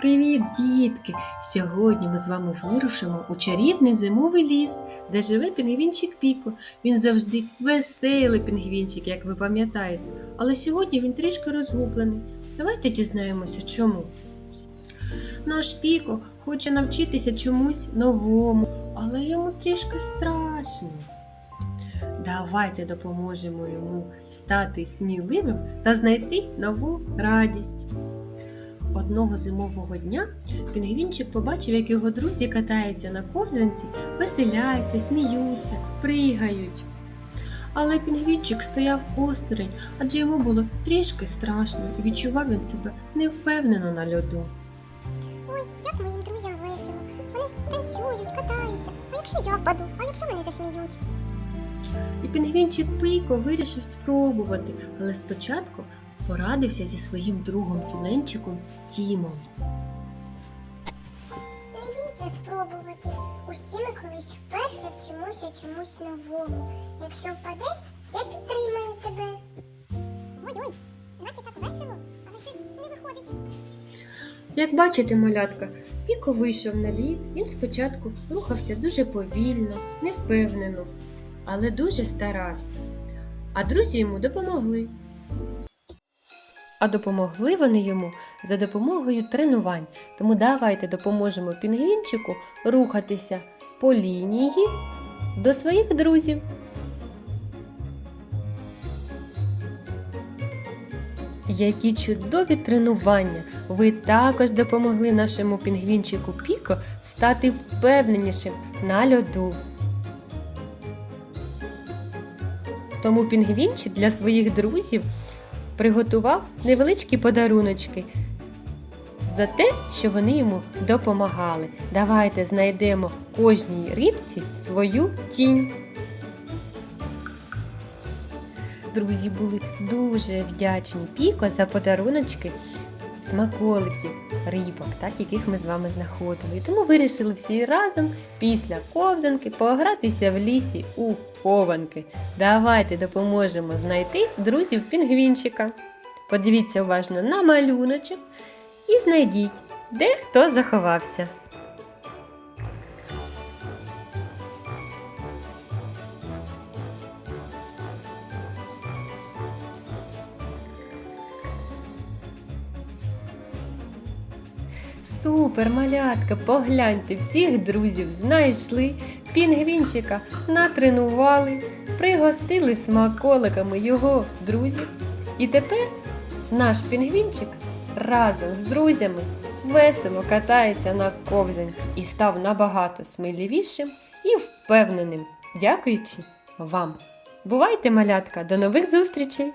Привіт, дітки! Сьогодні ми з вами вирушимо у чарівний зимовий ліс, де живе пінгвінчик Піко. Він завжди веселий пінгвінчик, як ви пам'ятаєте. Але сьогодні він трішки розгублений. Давайте дізнаємося, чому. Наш Піко хоче навчитися чомусь новому, але йому трішки страшно. Давайте допоможемо йому стати сміливим та знайти нову радість. Одного зимового дня пінгвінчик побачив, як його друзі катаються на ковзанці, веселяються, сміються, пригають. Але пінгвінчик стояв осторонь, адже йому було трішки страшно і відчував він себе невпевнено на льоду. Ой, як моїм друзям весело. Вони танцюють, катаються. А якщо я впаду? А якщо вони засміють? І пінгвінчик Пийко вирішив спробувати, але спочатку порадився зі своїм другом туленчиком Тімом. Не бійся спробувати. Усі ми колись вперше вчимося чомусь новому. Якщо впадеш, я підтримаю тебе. Ой-ой, наче так весело, але щось не виходить. Як бачите, малятка, Піко вийшов на лід, він спочатку рухався дуже повільно, невпевнено, але дуже старався. А друзі йому допомогли. А допомогли вони йому за допомогою тренувань. Тому давайте допоможемо пінгвінчику рухатися по лінії до своїх друзів. Які чудові тренування! Ви також допомогли нашому пінгвінчику Піко стати впевненішим на льоду. Тому пінгвінчик для своїх друзів приготував невеличкі подаруночки за те, що вони йому допомагали. Давайте знайдемо кожній рибці свою тінь. Друзі були дуже вдячні Піко за подаруночки смаколиків рибок, так, яких ми з вами знаходили. І тому вирішили всі разом після ковзанки погратися в лісі у хованки. Давайте допоможемо знайти друзів пінгвінчика. Подивіться уважно на малюночок і знайдіть, де хто заховався. Супер, малятка, погляньте, всіх друзів знайшли, пінгвінчика натренували, пригостили смаколиками його друзів. І тепер наш пінгвінчик разом з друзями весело катається на ковзанці і став набагато сміливішим і впевненим, дякуючи вам. Бувайте, малятка, до нових зустрічей!